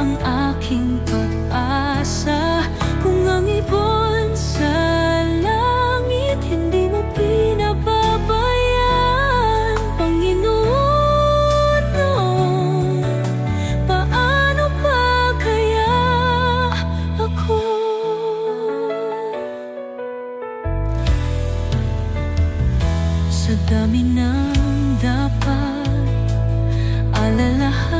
ang aking pag-asa. Kung ang ibon sa langit hindi mo pinababayaan. Panginoon, paano pa kaya ako? Sa dami ng dapat alalahan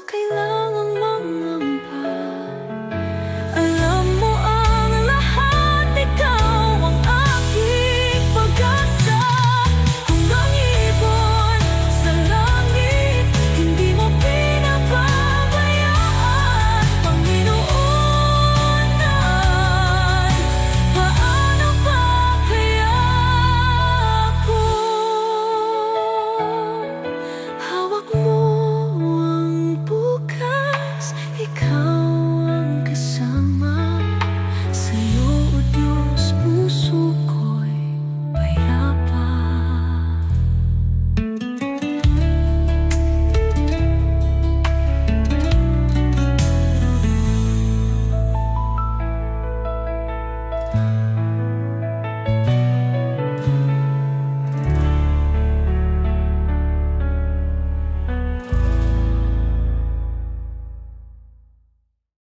ko